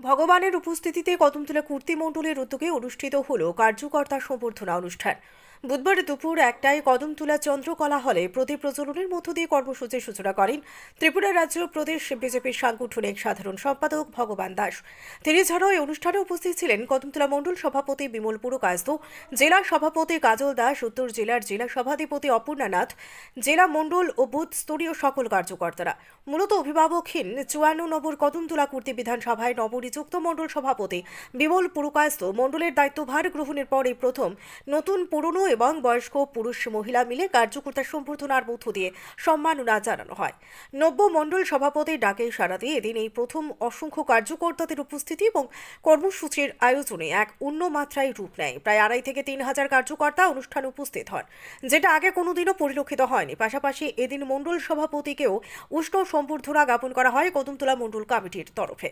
ভগবানের উপস্থিতিতে কদমতলা কুর্তি মণ্ডলের উদ্যোগে অনুষ্ঠিত হল কার্যকর্তা সম্বর্ধনা অনুষ্ঠান। বুধবার দুপুর একটায় কদমতলা চন্দ্রকলা হলে প্রতি প্রজ্বলনের মধ্য দিয়ে কর্মসূচির সূচনা করেন ত্রিপুরা রাজ্য প্রদেশ বিজেপির সাংগঠনিক সাধারণ সম্পাদক ভগবান দাস। তিনি ছাড়াও এই অনুষ্ঠানে উপস্থিত ছিলেন কদমতুলা মণ্ডল সভাপতি বিমল পুরকায়স্থ, জেলা সভাপতি কাজল দাস, উত্তর জেলার জেলা সভাধিপতি অপর্ণা নাথ, জেলা মণ্ডল ও বুথ স্তরীয় সকল কার্যকর্তারা। মূলত অভিভাবকহীন চুয়ান্ন নম্বর কদমতুলা কুর্তি বিধানসভায় নবনিযুক্ত মণ্ডল সভাপতি বিমল পুরকায়স্থ মণ্ডলের দায়িত্বভার গ্রহণের পরে প্রথম, নতুন পুরনো এবং বয়স্ক পুরুষ মহিলা মিলে কার্যকর্তা সম্বর্ধনার মধ্য দিয়ে সম্মাননা জানানো হয়। নব্য মণ্ডল সভাপতির ডাকে সাড়া দিয়ে এদিন এই প্রথম অসংখ্য কার্যকর্তাদের উপস্থিতি এবং কর্মসূচির আয়োজনে এক অন্য মাত্রায় রূপ নেয়। প্রায় আড়াই থেকে তিন হাজার কার্যকর্তা অনুষ্ঠানে উপস্থিত হন, যেটা আগে কোনোদিনও পরিলক্ষিত হয়নি। পাশাপাশি এদিন মণ্ডল সভাপতিকেও উষ্ণ সম্বর্ধনা জ্ঞাপন করা হয় কদমতলা মণ্ডল কমিটির তরফে।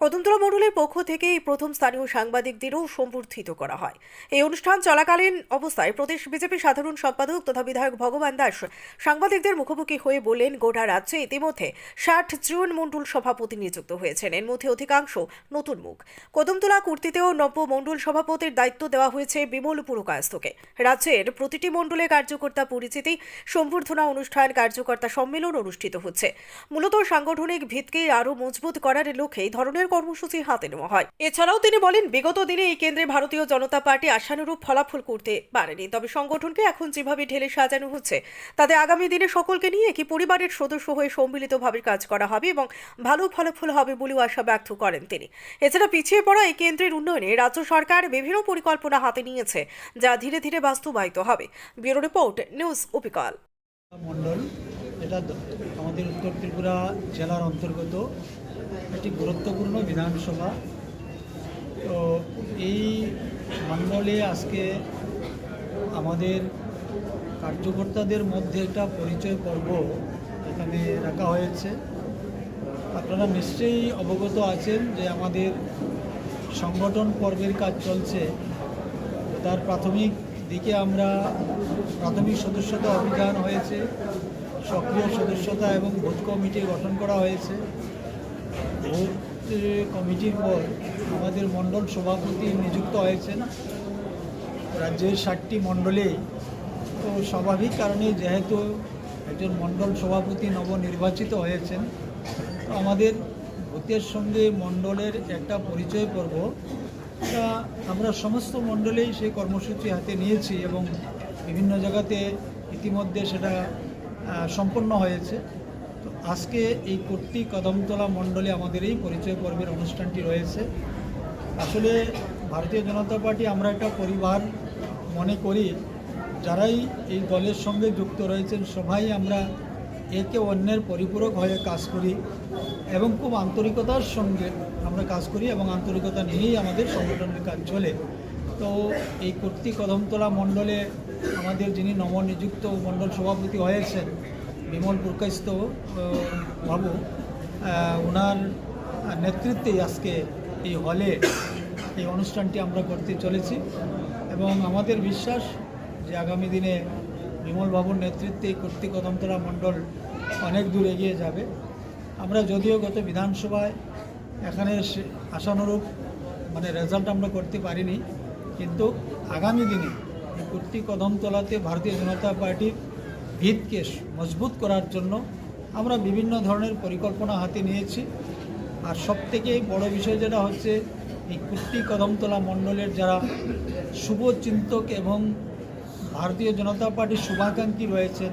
কদমতলা মণ্ডলের পক্ষ থেকে এই প্রথম স্থানীয় সাংবাদিকদেরও সম্বর্ধিত করা হয়। এই অনুষ্ঠান চলাকালীন অবস্থায় প্রদেশ বিজেপি সাধারণ সম্পাদক তথা বিধায়ক ভগবান দাস সাংবাদিকদের মুখোমুখি হয়ে বললেন, গোটা রাজ্যে ইতিমধ্যে ষাট জন মণ্ডল সভাপতি নিযুক্ত হয়েছেন। এর মধ্যে অধিকাংশ নতুন মুখ। কদমতলা কুর্তিতেও নব্য মণ্ডল সভাপতির দায়িত্ব দেওয়া হয়েছে বিমল পুরকায়স্থকে। রাজ্যের প্রতিটি মণ্ডলে কার্যকর্তা পরিচিতি, সম্বর্ধনা অনুষ্ঠান, কার্যকর্তা সম্মেলন অনুষ্ঠিত হচ্ছে। মূলত সাংগঠনিক ভিতকে আরও মজবুত করার লক্ষ্যে এই ধরনের কর্মসূচি হাতে নেওয়া হয়। এছাড়াও তিনি বলেন, বিগত দিনে এই কেন্দ্রে ভারতীয় জনতা পার্টি আশানুরূপ ফলাফল করতে পারেনি। তবে সংগঠনকে এখন যেভাবে ঢেলে সাজানো হচ্ছে, তাতে আগামী দিনে সকলকে নিয়ে একই পরিবারের সদস্য হয়ে সম্মিলিতভাবে কাজ করা হবে এবং ভালো ফলাফল হবে বলেও আশা ব্যক্ত করেন তিনি। এছাড়া পিছিয়ে পড়া এই কেন্দ্রের উন্নয়নে রাজ্য সরকার বিভিন্ন পরিকল্পনা হাতে নিয়েছে, যা ধীরে ধীরে বাস্তবায়িত হবে। ব্যুরো রিপোর্ট, নিউজ উপিকাল মন্ডল এটা আমাদের উত্তর ত্রিপুরা জেলার অন্তর্গত একটি গুরুত্বপূর্ণ বিধানসভা। তো এই মণ্ডলে আজকে আমাদের কার্যকর্তাদের মধ্যে একটা পরিচয় পর্ব এখানে রাখা হয়েছে। আপনারা নিশ্চয়ই অবগত আছেন যে আমাদের সংগঠন পর্বের কাজ চলছে। তার প্রাথমিক দিকে আমরা প্রাথমিক সদস্যতা অভিযান হয়েছে, সক্রিয় সদস্যতা এবং ভোট কমিটি গঠন করা হয়েছে। ভোট কমিটির পর আমাদের মণ্ডল সভাপতি নিযুক্ত হয়েছেন। রাজ্যের ষাটটি মণ্ডলে তো স্বাভাবিক কারণে যেহেতু একজন মণ্ডল সভাপতি নবনির্বাচিত হয়েছেন, তো আমাদের ভূতের সঙ্গে মণ্ডলের একটা পরিচয় পর্ব তা আমরা সমস্ত মণ্ডলেই সেই কর্মসূচি হাতে নিয়েছি এবং বিভিন্ন জায়গাতে ইতিমধ্যে সেটা সম্পন্ন হয়েছে। তো আজকে এই কর্তৃক কদমতলা মণ্ডলে আমাদের এই পরিচয় পর্বের অনুষ্ঠানটি রয়েছে। আসলে ভারতীয় জনতা পার্টি আমরা একটা পরিবার মনে করি, যারাই এই দলের সঙ্গে যুক্ত রয়েছেন, সবাই আমরা একে অন্যের পরিপূরক হয়ে কাজ করি এবং খুব আন্তরিকতার সঙ্গে আমরা কাজ করি এবং আন্তরিকতা নিয়েই আমাদের সংগঠনের কাজ চলে। তো এই কর্তৃক কদমতলা মণ্ডলে আমাদের যিনি নবনিযুক্ত মণ্ডল সভাপতি হয়েছেন, বিমল পুরকাইস্ত বাবু ওনার নেতৃত্বেই আজকে এই হলে এই অনুষ্ঠানটি আমরা করতে চলেছি। এবং আমাদের বিশ্বাস যে আগামী দিনে বিমল বাবুর নেতৃত্বে এই কর্তৃক কদমতলা মণ্ডল অনেক দূর এগিয়ে যাবে। আমরা যদিও গত বিধানসভায় এখানে আশানুরূপ মানে রেজাল্ট আমরা করতে পারিনি, কিন্তু আগামী দিনে এই কর্তৃক কদমতলাতে ভারতীয় জনতা পার্টির ভিতকে মজবুত করার জন্য আমরা বিভিন্ন ধরনের পরিকল্পনা হাতে নিয়েছি। আর সবথেকে বড় বিষয় যেটা হচ্ছে এই কর্তৃক কদমতলা মণ্ডলের যারা শুভচিন্তক এবং ভারতীয় জনতা পার্টির শুভাকাঙ্ক্ষী রয়েছেন,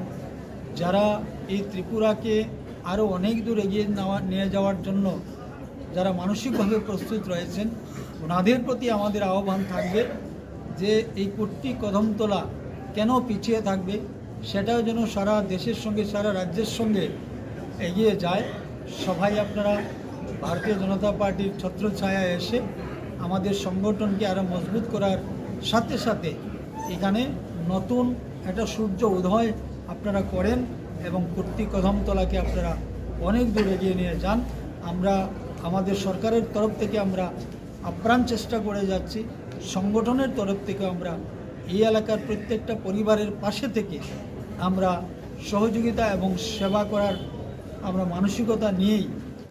যারা এই ত্রিপুরাকে আরও অনেক দূর এগিয়ে নেওয়া নিয়ে যাওয়ার জন্য যারা মানসিকভাবে প্রস্তুত রয়েছেন, ওনাদের প্রতি আমাদের আহ্বান থাকবে যে এই কর্তৃক কদমতলা কেন পিছিয়ে থাকবে, সেটাও যেন সারা দেশের সঙ্গে, সারা রাজ্যের সঙ্গে এগিয়ে যায়। সবাই আপনারা ভারতীয় জনতা পার্টির ছত্রছায়ায় এসে আমাদের সংগঠনকে আরও মজবুত করার সাথে সাথে এখানে নতুন একটা সূর্য উদয় আপনারা করেন এবং কর্তৃক কদমতলাকে আপনারা অনেক দূর এগিয়ে নিয়ে যান। আমরা আমাদের সরকারের তরফ থেকে আমরা আপ্রাণ চেষ্টা করে যাচ্ছি। সংগঠনের তরফ থেকে আমরা এই এলাকার প্রত্যেকটা পরিবারের পাশে থেকে আমরা সহযোগিতা এবং সেবা করার আমরা মানসিকতা নিয়েই